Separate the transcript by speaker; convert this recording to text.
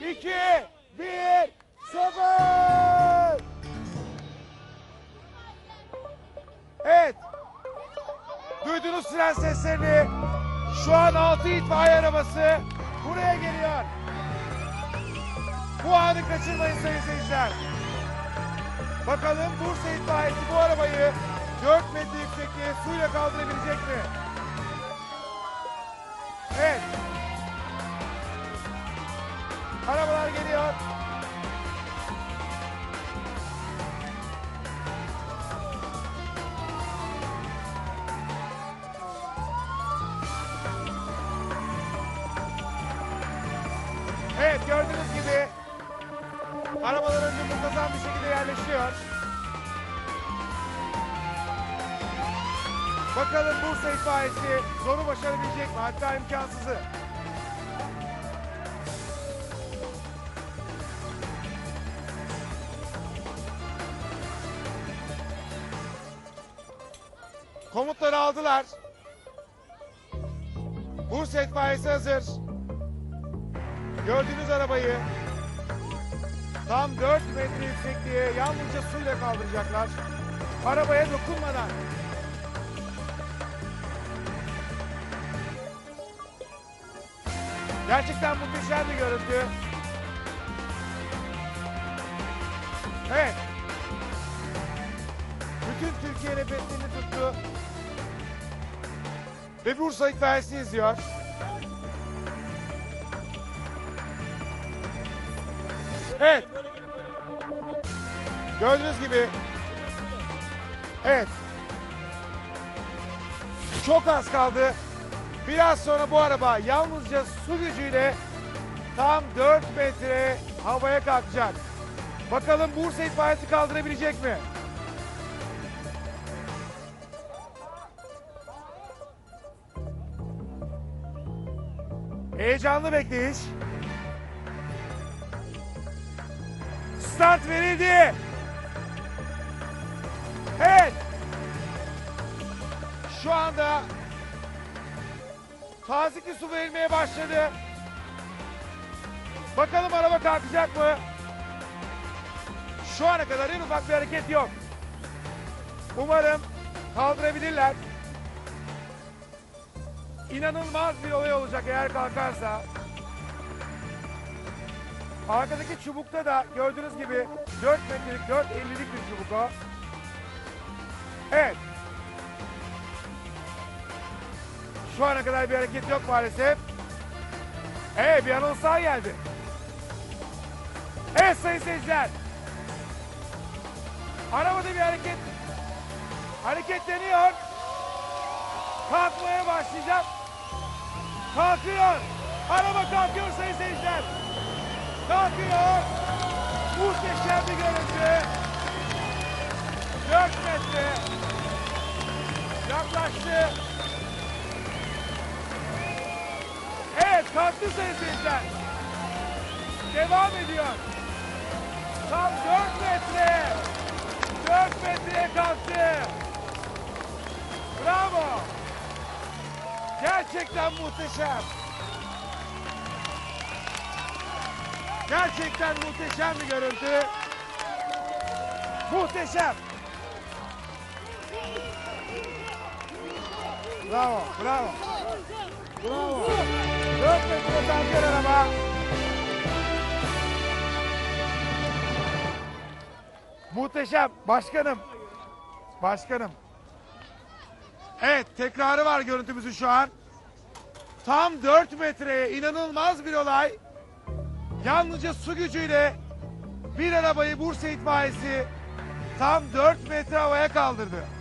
Speaker 1: 2, 1, 0. Evet. Duydunuz siren seslerini. Şu an 6 itfaiye arabası buraya geliyor. Bu anı kaçırmayın sayın seyirciler. Bakalım Bursa itfaiyesi bu arabayı 4 metre yüksekliğe suyla kaldırabilecek mi? Evet. Geliyor. Evet gördüğünüz gibi arabalar önce muntazam bir şekilde yerleşiyor. Bakalım Bursa itfaiyesi zoru başarabilecek mi? Hatta imkansızı. Komutları aldılar. Bursa itfaiyesi hazır. Gördüğünüz arabayı tam 4 metre yüksekliğe yalnızca suyla kaldıracaklar. Arabaya dokunmadan. Gerçekten muhteşem bir görüntü. Evet. Bütün Türkiye nefesini tuttu. Ve Bursa itfaiyesi izliyor. Evet. Gördüğünüz gibi. Evet. Çok az kaldı. Biraz sonra bu araba yalnızca su gücüyle tam 4 metre havaya kalkacak. Bakalım Bursa itfaiyesi kaldırabilecek mi? Heyecanlı bekleyiş. Start verildi. Evet. Şu anda tazikli su verilmeye başladı. Bakalım araba kalkacak mı? Şu ana kadar en ufak bir hareket yok. Umarım kaldırabilirler. İnanılmaz bir olay olacak eğer kalkarsa. Arkadaki çubukta da gördüğünüz gibi 4 metrelik 4.50'lik bir çubuk o. Evet. Şu ana kadar bir hareket yok maalesef. Evet bir anons daha geldi. Evet sayın seyirciler. Arabada bir hareket. Hareketleniyor. Kalkmaya başlayacak. Kalkıyor. Araba kalkıyor sayın seyirciler. Kalkıyor. Muhteşem bir görüntü. 4 metre. Yaklaştı. Evet kalktı sayın seyirciler. Devam ediyor. Tam 4 metre. 4 metreye kalktı. Bravo. Gerçekten muhteşem. Gerçekten muhteşem bir görüntü. Muhteşem. Bravo, bravo. Bravo. Dört metre tanker araba. Muhteşem. Başkanım. Başkanım. Evet tekrarı var görüntümüzün şu an. Tam 4 metreye inanılmaz bir olay. Yalnızca su gücüyle bir arabayı Bursa itfaiyesi tam 4 metre havaya kaldırdı.